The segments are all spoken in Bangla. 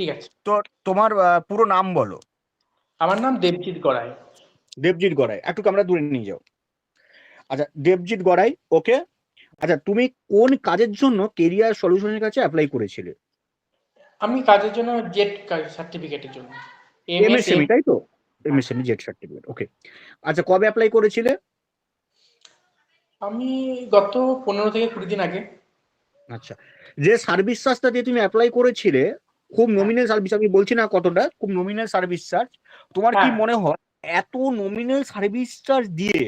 ঠিক আছে। তো তোমার পুরো নাম বলো। আমার নাম দেবজিৎ গড়াই। দেবজিৎ গড়াই একটু আমরা দূরে নিয়ে যাও। আচ্ছা দেবজিৎ গড়াই ওকে? আচ্ছা তুমি কোন কাজের জন্য কেরিয়ার সলিউশনের কাছে অ্যাপ্লাই করেছিলে? আমি কাজের জন্য জেট সার্টিফিকেটের জন্য। এমএসএমই তাই তো? এমএসএমই জেট সার্টিফিকেট ওকে আচ্ছা কবে অ্যাপ্লাই করেছিলে? আমি গত পনেরো থেকে কুড়ি দিন আগে। আচ্ছা যে সার্ভিস চার্জটা দিয়ে তুমি অ্যাপ্লাই করেছিলে খুব নমিনাল সার্ভিস আমি বলছি না কতটা খুব নমিনাল সার্ভিস চার্জ তোমার কি হ্যাঁ। মনে হয় এত নমিনাল সার্ভিস চার্জ দিয়ে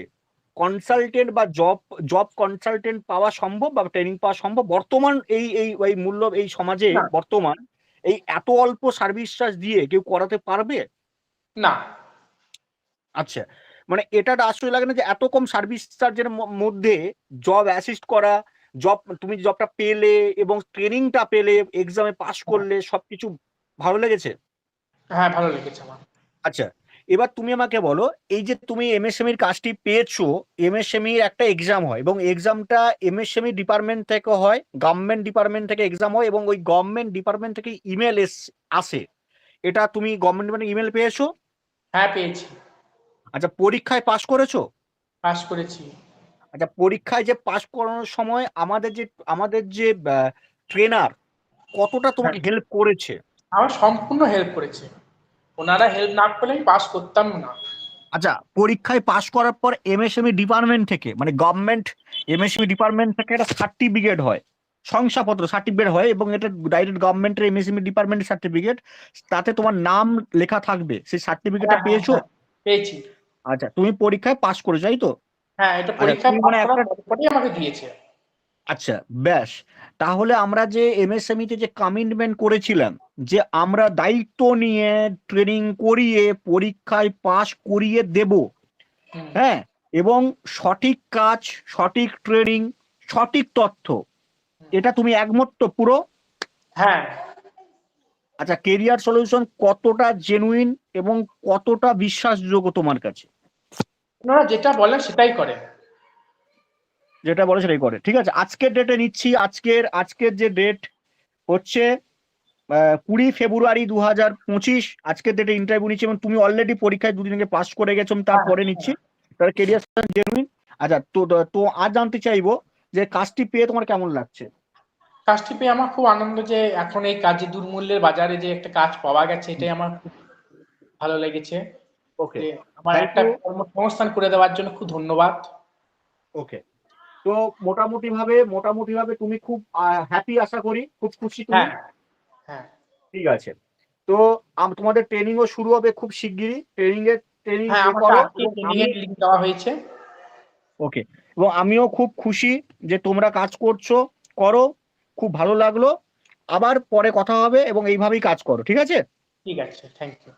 কনসালটেন্ট বা জব জব কনসালটেন্ট পাওয়া সম্ভব বা ট্রেনিং পাওয়া সম্ভব? বর্তমান এই এই এই মূল্য এই সমাজে বর্তমান এই এত অল্প সার্ভিস চার্জ দিয়ে কেউ করাতে পারবে? না। আচ্ছা মানে এটা আশ্চর্য লাগে না যে এত কম সার্ভিস চার্জের মধ্যে জব অ্যাসিস্ট করা জব তুমি জবটা পেলে এবং ট্রেনিংটা পেলে এক্সামে পাস করলে সবকিছু ভালো লেগেছে? হ্যাঁ ভালো লেগেছে আমার। আচ্ছা এবার তুমি আমাকে বলো এই যে তুমি এমএসএমইর কাজটি পেয়েছ এমএসএমইর একটা এক্সাম হয় এবং এক্সামটা এমএসএমই ডিপার্টমেন্ট থেকে হয় গভর্নমেন্ট ডিপার্টমেন্ট থেকে এক্সাম হয় এবং ওই গভর্নমেন্ট ডিপার্টমেন্ট থেকে ইমেল এস আসে। এটা তুমি গভর্নমেন্ট ডিপার্টমেন্ট ইমেল পেয়েছ? হ্যাঁ পেয়েছি। আচ্ছা পরীক্ষায় পাস করেছ? পাস করেছি। আচ্ছা পরীক্ষায় যে পাশ করানোর সময় আমাদের যে আমাদের যে ট্রেনার কতটা তোমাকে হ্যাঁ। হেল্প করেছে? আমার সম্পূর্ণ হেল্প করেছে। ওনারা হেল্প না করলে আমি পাস করতাম না। আচ্ছা পরীক্ষায় পাশ করার পর এমএসএমই ডিপার্টমেন্ট থেকে মানে গভর্নমেন্ট এমএসএমই ডিপার্টমেন্ট থেকে একটা সার্টিফিকেট হয়। শংসাপত্র সার্টিফিকেট হয় এবং এটা ডাইরেক্ট গভর্নমেন্টের এমএসএমই ডিপার্টমেন্টের সার্টিফিকেট তাতে তোমার নাম লেখা থাকবে। সেই সার্টিফিকেটটা হ্যাঁ, পেয়েছ? হ্যাঁ, পেয়েছি। আচ্ছা তুমি পরীক্ষায় পাশ করেছ তাই তো? হ্যাঁ এটা পরীক্ষা মানে আমাকে দিয়েছে। আচ্ছা ব্যাস। তাহলে আমরা যে এমএসএমই তে যে কমিটমেন্ট করেছিলাম যে আমরা দায়িত্ব নিয়ে ট্রেনিং করিয়ে পরীক্ষায় পাস করিয়ে দেব হ্যাঁ এবং সঠিক কাজ সঠিক ট্রেনিং সঠিক তথ্য এটা তুমি একমত তো পুরো? হ্যাঁ। আচ্ছা কেরিয়ার সলিউশন কতটা জেনুইন এবং কতটা বিশ্বাসযোগ্য তোমার কাছে? ওনারা যেটা বলেন সেটাই করেন যেটা বলে সেটাই করে। ঠিক আছে আজকের ডেটে নিচ্ছি। আজকের আজকের যে ডেট হচ্ছে কুড়ি ফেব্রুয়ারি দু হাজার পঁচিশ। আজকের ডেটে ইন্টারভিউ নিচ্ছি এবং তুমি অলরেডি পরীক্ষায় দুদিন আগে পাস করে গেছো আমি তারপরে নিচ্ছি। তাহলে কেরিয়ার জেনুইন আচ্ছা তো তো আজ জানতে চাইব যে কাজটি পেয়ে তোমার কেমন লাগছে? কাজটি পেয়ে আমার খুব আনন্দ যে এখন এই কাজে দুর্মূল্যের বাজারে যে একটা কাজ পাওয়া গেছে এটাই আমার খুব ভালো লেগেছে। ওকে আমার একটা কর্মসংস্থান করে দেওয়ার জন্য খুব ধন্যবাদ। ওকে তো মোটামুটি ভাবে মোটামুটি ভাবে তুমি খুব হ্যাপি আশা করি খুব খুশি তুমি। হ্যাঁ হ্যাঁ। ঠিক আছে। তো তোমাদের ট্রেনিংও শুরু হবে খুব শিগগিরই। ট্রেনিং এর ট্রেনিং হ্যাঁ ট্রেনিং দেওয়া হয়েছে। ওকে এবং আমিও খুব খুশি যে তোমরা কাজ করছ করো খুব ভালো লাগল। আবার পরে কথা হবে এবং এইভাবেই কাজ করো ঠিক আছে? ঠিক আছে থ্যাংক ইউ